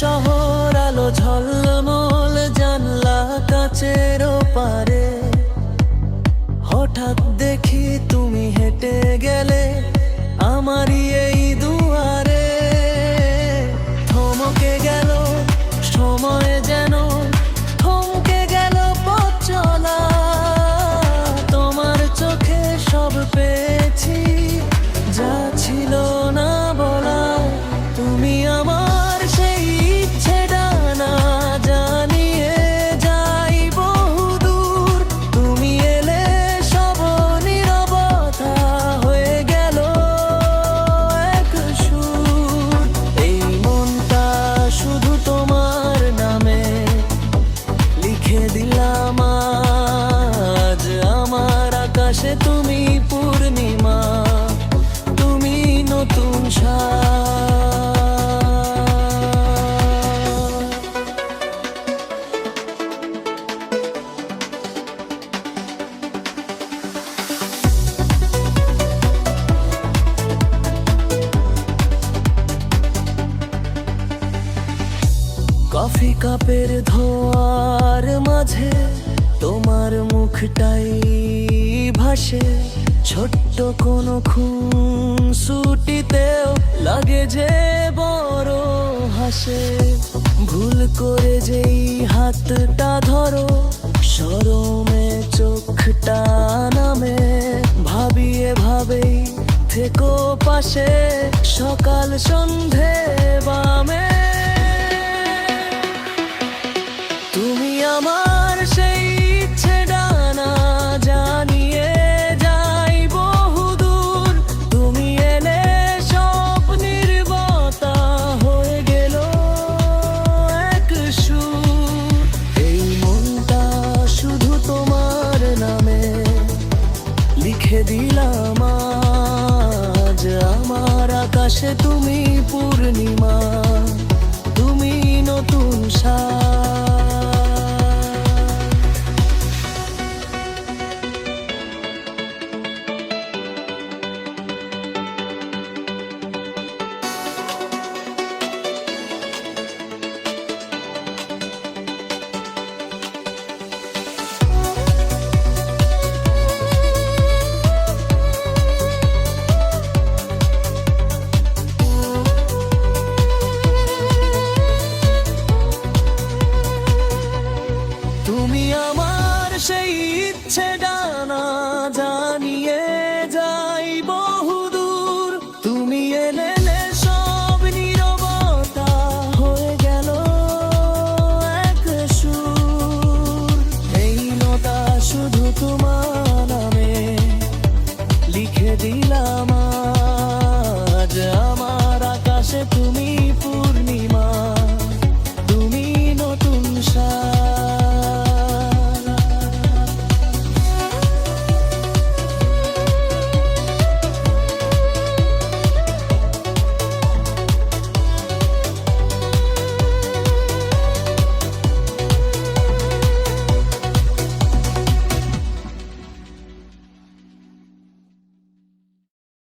শহর আলো ঝলমল জানলা কাচের পারে হঠাৎ দেখি তুমি হেঁটে গেলে আমারই এই দুয়ারে। থমকে গেল সময় কফি কাপের ধোয়ার মাঝে তোমার মুখটাই ভাসে। ছোট্ট কোনো খুন ছুটিতেও লাগে যে বড় হাসে। ভুল করে যেই হাতটা ধরো, সরমে চোখটা নামে। ভাবিয়ে ভাবেই থেকো পাশে, সকাল সন্ধে বামে। লিখে দিলাম আজ। আমার আকাশে তুমি পূর্ণিমা। লিখে দিলাম আজ। আমার আকাশে তুমি